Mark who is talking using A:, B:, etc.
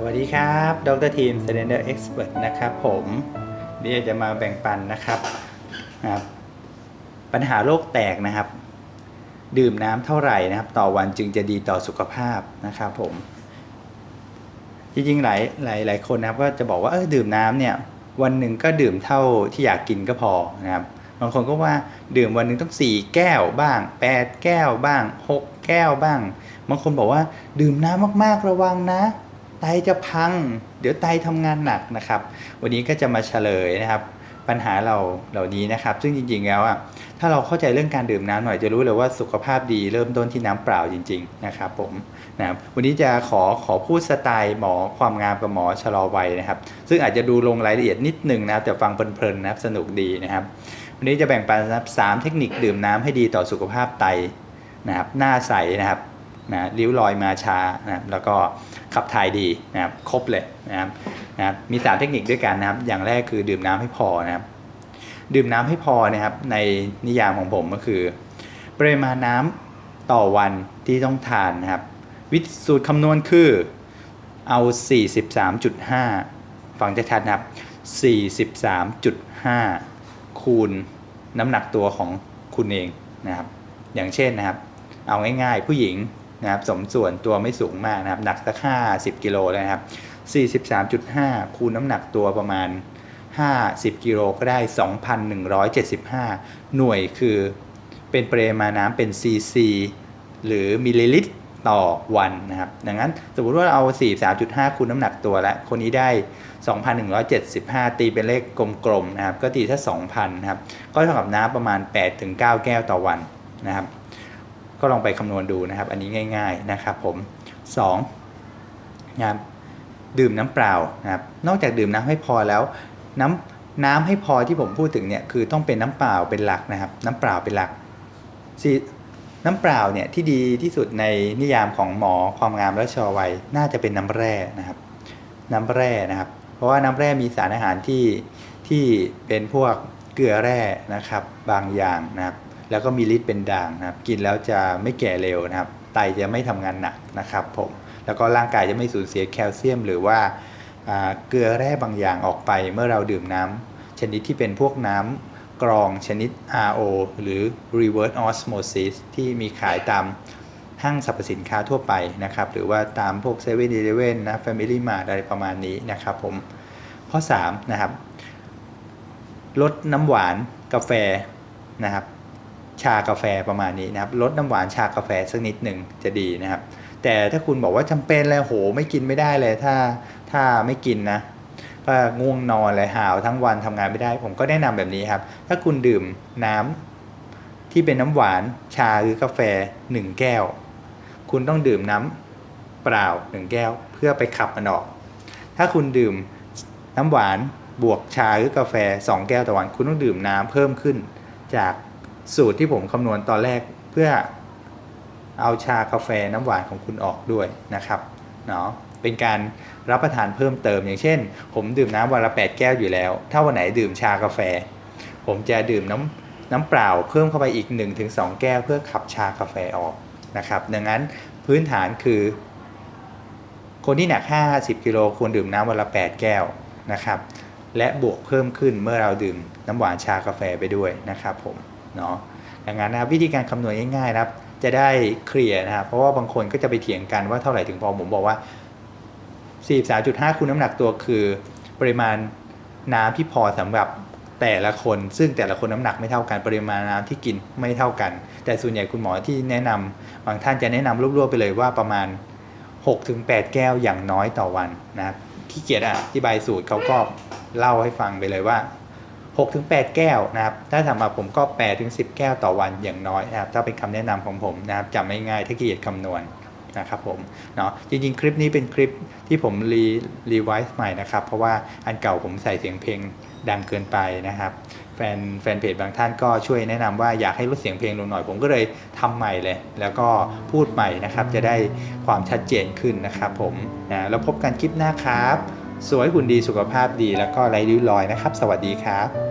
A: สวัสดีครับ ดรทีม s ซ l e n d e r Expert นะครับผมนี่จะมาแบ่งปันนะครับครับ ปัญหาโรคแตกนะครับ ดื่มน้ำเท่าไหร่นะครับ ต่อวันจึงจะดีต่อสุขภาพนะครับผม จริงๆ หลายหลายหลายคนนะครับ ก็จะบอกว่าเออดื่มน้ำเนี่ย วันหนึ่งก็ดื่มเท่าที่อยากกินก็พอนะครับ บางคนก็ว่าดื่มวันหนึ่งต้อง4แก้วบ้าง 8 แก้วบ้าง 6 แก้วบ้าง บางคนบอกว่า ดื่มน้ำมากๆระวังนะ ไตจะพัง เดี๋ยวไตทำงานหนักนะครับ วันนี้ก็จะมาเฉลยนะครับ ปัญหาเราเหล่านี้นะครับ ซึ่งจริงๆแล้วอะถ้าเราเข้าใจเรื่องการดื่มน้ำหน่อยจะรู้เลยว่าสุขภาพดีเริ่มต้นที่น้ำเปล่าจริง ๆ นะครับผมนะครับวันนี้จะขอขอพูดสไตล์หมอความงามกับหมอชะลอวัยนะครับ ซึ่งอาจจะดูลงรายละเอียดนิดหนึ่งนะครับแต่ฟังเพลินๆนะครับสนุกดีนะครับ วันนี้จะแบ่งปันนะครับสามเทคนิคดื่มน้ำให้ดีต่อสุขภาพไตนะครับหน้าใสนะครับ นะริ้วรอยมาช้านะครับแล้วก็ขับถ่ายดีนะครับครบเลยนะครับนะครับมีสามเทคนิคด้วยกันนะครับอย่างแรกคือดื่มน้ำให้พอนะครับดื่มน้ำให้พอนะครับในนิยามของผมก็คือปริมาณน้ำต่อวันที่ต้องทานนะครับ วิสูตรคำนวณคือเอา 43.5 ฟังจะชัดนะครับ 43.5 คูณน้ำหนักตัวของคุณเองนะครับ อย่างเช่นนะครับ เอาง่ายๆ ผู้หญิง นะครับสมส่วนตัวไม่สูงมากนะครับหนักสัก50กิโลเลยนะครับ43.5คูณน้ำหนักตัวประมาณ50กิโลก็ได้2,175หน่วยคือเป็นปริมาณน้ำเป็นซีซีหรือมิลลิลิตรต่อวันนะครับ ดังนั้นสมมติว่าเอา 43.5 คูณน้ำหนักตัวแล้ว คนนี้ได้ 2,175 ตีเป็นเลขกลมๆนะครับ ก็ตีถ้า 2,000 นะครับ ก็เท่ากับน้ำประมาณ 8-9 แก้วต่อวันนะครับ ก็ลองไปคำนวณดูนะครับ อันนี้ง่าย ๆนะครับผม2นะครับดื่มน้ำเปล่านะครับ นอกจากดื่มน้ำให้พอแล้ว น้ำน้ำให้พอที่ผมพูดถึงเนี่ยคือต้องเป็นน้ำเปล่าเป็นหลักนะครับ น้ำเปล่าเป็นหลักสีน้ำเปล่าเนี่ยที่ดีที่สุดในนิยามของหมอความงามและชอวัยน่าจะเป็นน้ำแร่นะครับ น้ำแร่นะครับ เพราะว่าน้ำแร่มีสารอาหารที่ที่เป็นพวกเกลือแร่นะครับ บางอย่างนะครับ แล้วก็มีฤทธิ์เป็นด่างนะครับ กินแล้วจะไม่แก่เร็วนะครับ ไตจะไม่ทำงานหนักนะครับผมแล้วก็ร่างกายจะไม่สูญเสียแคลเซียม หรือว่าเกลือแร่บางอย่างออกไปเมื่อเราดื่มน้ำชนิดที่เป็นพวกน้ำกรองชนิด RO หรือ reverse osmosis ที่มีขายตามห้างสรรพสินค้าทั่วไปนะครับ หรือว่าตามพวก7 e เ e ่ e อนะ Family Mart อะไรประมาณนี้นะครับผม ข้อ 3 นะครับ ลดน้ำหวานกาแฟนะครับ ชากาแฟประมาณนี้นะครับลดน้ำหวานชากาแฟสักนิดหนึ่งจะดีนะครับ แต่ถ้าคุณบอกว่าจำเป็นเลยโหไม่กินไม่ได้เลยถ้าถ้าไม่กินนะก็ง่วงนอนเลยหาวทั้งวันทำงานไม่ได้ ผมก็แนะนำแบบนี้ครับ ถ้าคุณดื่มน้ำที่เป็นน้ำหวานชาหรือกาแฟ 1 แก้ว คุณต้องดื่มน้ำเปล่า 1 แก้ว เพื่อไปขับมันออก ถ้าคุณดื่มน้ำหวานบวกชาหรือกาแฟ 2 แก้วต่อวัน คุณต้องดื่มน้ำเพิ่มขึ้นจาก สูตรที่ผมคำนวณตอนแรกเพื่อเอาชากาแฟน้ำหวานของคุณออกด้วยนะครับเนาะเป็นการรับประทานเพิ่มเติมอย่างเช่น ผมดื่มน้ำวันละ 8 แก้วอยู่แล้ว ถ้าวันไหนดื่มชากาแฟ ผมจะดื่มน้ำน้ำเปล่าเพิ่มเข้าไปอีก 1-2 แก้ว เพื่อขับชากาแฟออกนะครับดังนั้นพื้นฐานคือ คนที่หนัก 50 กิโลควรดื่มน้ำวันละ 8 แก้วนะครับและบวกเพิ่มขึ้นเมื่อเราดื่มน้ำหวานชากาแฟไปด้วยนะครับผม เนาะดังนั้นนะวิธีการคำนวณง่ายๆนะครับ จะได้เคลียร์นะครับเพราะว่าบางคนก็จะไปเถียงกันว่าเท่าไหร่ถึงพอผมบอกว่า 43.5คูณน้ำหนักตัวคือ ปริมาณน้ำที่พอสำหรับแต่ละคน ซึ่งแต่ละคนน้ำหนักไม่เท่ากันปริมาณน้ำที่กินไม่เท่ากัน แต่ส่วนใหญ่คุณหมอที่แนะนำบางท่านจะแนะนำรวบๆไปเลยว่าประมาณ 6-8 แก้วอย่างน้อยต่อวันนะครับขี้เกียจอธิบายสูตรเขาก็เล่าให้ฟังไปเลยว่า 6-8แก้วนะครับ ถ้าสำหรับผมก็8-10 แก้วต่อวันอย่างน้อยนะครับ ถ้าเป็นคำแนะนำของผมนะครับจำง่ายๆถ้าเกียจคำนวณนะครับผมเนาะจริงๆ คลิปนี้เป็นคลิปที่ผมรีรีไวซ์ใหม่นะครับ เพราะว่าอันเก่าผมใส่เสียงเพลงดังเกินไปนะครับ แฟนแฟนเพจบางท่านก็ช่วยแนะนำว่าอยากให้ลดเสียงเพลงลงหน่อย ผมก็เลยทำใหม่เลย แล้วก็พูดใหม่นะครับ จะได้ความชัดเจนขึ้นนะครับผมนะแล้วพบกันคลิปหน้าครับ สวยหุ่นดีสุขภาพดีแล้วก็ไร้ริ้วรอยนะครับ สวัสดีครับ